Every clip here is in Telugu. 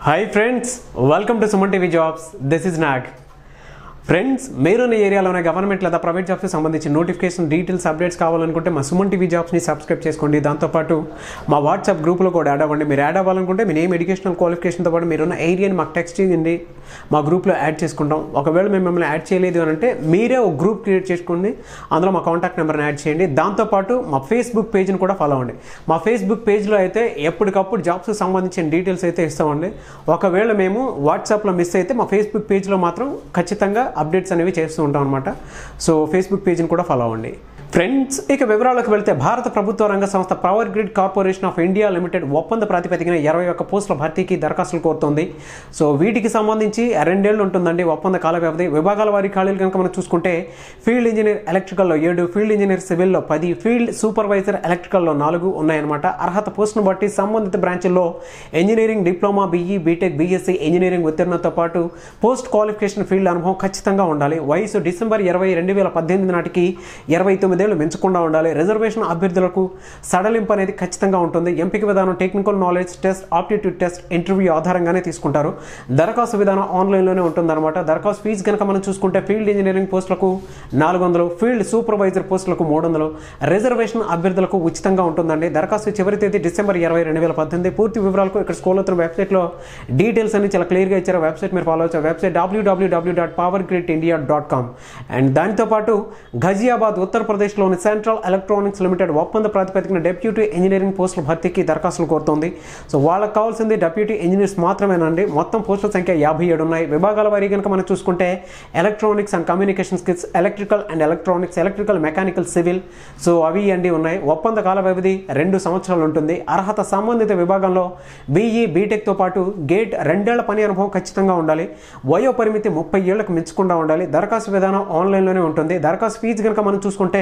Hi friends welcome to Suman TV jobs this is Nag friends మీరున్న ఏరియాలోనే గవర్నమెంట్ లేదా ప్రైవేట్ జాబ్స్కి సంబంధించిన నోటిఫికేషన్ డీటెయిల్స్ అప్డేట్స్ కావాలనుకుంటే మా సుమన్ టీవీ జాబ్స్ని సబ్స్క్రైబ్ చేసుకోండి. దాంతోపాటు మా వాట్సాప్ గ్రూప్లో కూడా యాడ్ అవ్వండి. మీరు యాడ్ అవ్వాలనుకుంటే మీ నేమ్ ఎడ్యుకేషనల్ క్వాలిఫికేషన్తో పాటు మీరున్న ఏరియాని మాకు టెక్స్ట్ చేయండి. మా గ్రూప్లో యాడ్ చేసుకుంటాం. ఒకవేళ మేము మిమ్మల్ని యాడ్ చేయలేదు అని అంటే మీరే ఒక గ్రూప్ క్రియేట్ చేసుకోండి. అందులో మా కాంటాక్ట్ నెంబర్ని యాడ్ చేయండి. దాంతోపాటు మా ఫేస్బుక్ పేజ్ని కూడా ఫాలో అవ్వండి. మా ఫేస్బుక్ పేజ్లో అయితే ఎప్పటికప్పుడు జాబ్స్కి సంబంధించిన డీటెయిల్స్ అయితే ఇస్తామండి. ఒకవేళ మేము వాట్సాప్లో మిస్ అయితే మా ఫేస్బుక్ పేజ్లో మాత్రం ఖచ్చితంగా అప్డేట్స్ అనేవి చేస్తూ ఉంటాం అనమాట సో ఫేస్బుక్ పేజ్ని కూడా ఫాలో అవ్వండి. ఫ్రెండ్స్ ఇక వివరాలకు వెళ్తే భారత ప్రభుత్వ రంగ సంస్థ power grid corporation of India limited ఒప్పంద ప్రాతిపదికన ఇరవై ఒక్క పోస్టుల భర్తీకి దరఖాస్తులు కోరుతోంది. సో వీటికి సంబంధించి రెండేళ్ళు ఉంటుందండి ఒప్పంద కాల వ్యవధి. విభాగాల వారి ఖాళీలు కనుక మనం చూసుకుంటే ఫీల్డ్ ఇంజనీర్ ఎలక్ట్రికల్లో ఏడు ఫీల్డ్ ఇంజనీర్ సివిల్లో పది ఫీల్డ్ సూపర్వైజర్ ఎలక్ట్రికల్లో నాలుగు ఉన్నాయన్నమాట. అర్హత పోస్టును బట్టి సంబంధిత బ్రాంచ్ల్లో engineering diploma BE BTech BSc engineering ఉత్తీర్ణతో పాటు పోస్ట్ క్వాలిఫికేషన్ ఫీల్డ్ అనుభవం ఖచ్చితంగా ఉండాలి. వయసు డిసెంబర్ ఇరవై రెండు వేల పద్దెనిమిది నాటికి ఇరవై తొమ్మిది తొమ్మిదేళ్ళు మించకుండా ఉండాలి. రిజర్వేషన్ అభ్యర్థులకు సడలింపు అనేది ఖచ్చితంగా ఉంటుంది. ఎంపిక విధానం technical knowledge test aptitude test interview ఆధారంగానే తీసుకుంటారు. దరఖాస్తు విధానం ఆన్లైన్లోనే ఉంటుందన్నమాట. దరఖాస్తు ఫీజు కనుక మనం చూసుకుంటే ఫీల్డ్ ఇంజనీరింగ్ పోస్టులకు నాలుగు వందలు ఫీల్డ్ సూపర్వైజర్ పోస్టులకు మూడు వందలు రిజర్వేషన్ అభ్యర్థులకు ఉచితంగా ఉంటుందండి. దరఖాస్తు చివరి తేదీ డిసెంబర్ ఇరవై రెండు వేల పద్దెనిమిది. పూర్తి వివరాలకు ఇక్కడ స్కూల్ అవుతున్న వెబ్సైట్లో డీటెయిల్స్ అన్ని చాలా క్లియర్గా ఇచ్చారు. వెబ్సైట్ మీరు ఫాలో అవచ్చు website W W W dot power grid India dot com and దానితో పాటు ఘజియాబాద్ ఆంధ్రప్రదేశ్లోని సెంట్రల్ ఎలక్ట్రానిక్స్ లిమిటెడ్ ఒప్పంద ప్రాతిపదికన డెప్యూటీ ఇంజనీరింగ్ పోస్టుల భర్తీకి దరఖాస్తులు కోరుతోంది. సో వాళ్ళకి కావాల్సింది డెప్యూటీ ఇంజనీర్స్ మాత్రమేనండి. మొత్తం పోస్టుల సంఖ్య యాభై ఏడు ఉన్నాయి. విభాగాల వారీ కనుక మనం చూసుకుంటే electronics and communication skills electrical and electronics electrical mechanical civil. So అవి అండి ఉన్నాయి. ఒప్పంద కాల వ్యవధి రెండు సంవత్సరాలు ఉంటుంది. అర్హత సంబంధిత విభాగంలో బీఈ బీటెక్తో పాటు గేట్ రెండేళ్ళ పని అనుభవం ఖచ్చితంగా ఉండాలి. వయో పరిమితి ముప్పై ఏళ్ళకు మించకుండా ఉండాలి. దరఖాస్తు విధానం ఆన్లైన్లోనే ఉంటుంది. దరఖాస్తు ఫీజు కనుక మనం చూసుకుంటే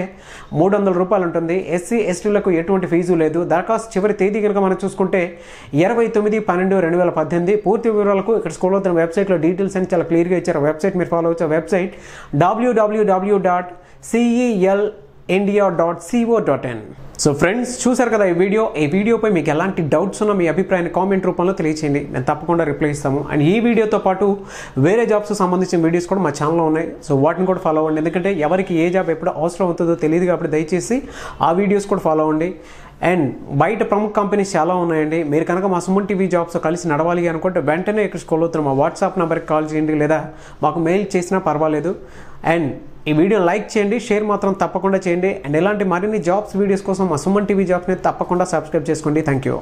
మూడు వందల రూపాయలు ఉంటుంది ఎస్సీ ఎస్టీలకు ఎటువంటి ఫీజు లేదు. దరఖాస్తు చివరి తేదీ కనుక మనం చూసుకుంటే ఇరవై తొమ్మిది పన్నెండు రెండు వేల పద్దెనిమిది. పూర్తి వివరాలకు ఇక్కడ స్కూల్ అవుతున్న వెబ్సైట్లో డీటెయిల్స్ అని చాలా క్లియర్గా ఇచ్చారు. వెబ్సైట్ మీరు ఫాలో అవచ్చు website W W W dot C E L India dot C O dot in so friends చూసారు కదా ఈ వీడియో. ఈ వీడియోపై మీకు ఎలాంటి డౌట్స్ ఉన్నా మీ అభిప్రాయాన్ని కామెంట్ రూపంలో తెలియచేయండి. నేను తప్పకుండా రిప్లై ఇస్తాము. అండ్ ఈ వీడియోతో పాటు వేరే జాబ్స్ సంబంధించిన వీడియోస్ కూడా మా ఛానల్లో ఉన్నాయి. సో వాటిని కూడా ఫాలో అవ్వండి. ఎందుకంటే ఎవరికి ఏ జాబ్ ఎప్పుడు అవసరం అవుతుందో తెలియదు కాబట్టి దయచేసి ఆ వీడియోస్ కూడా ఫాలో అవ్వండి. అండ్ బయట ప్రముఖ కంపెనీస్ చాలా ఉన్నాయండి. మీరు కనుక మా సుమన్ టీవీ జాబ్స్ కలిసి నడవాలి అనుకుంటే వెంటనే ఇక్కడ స్కూల్ అవుతున్న మా వాట్సాప్ నెంబర్కి కాల్ చేయండి. లేదా మాకు మెయిల్ చేసినా పర్వాలేదు. అండ్ ఈ వీడియో లైక్ చేయండి షేర్ మాత్రం తప్పకుండా చేయండి. అండ్ ఇలాంటి మరిన్ని జాబ్స్ వీడియోస్ కోసం మా సుమన్ టీవీ జాబ్స్ని తప్పకుండా సబ్స్క్రైబ్ చేసుకోండి. Thank you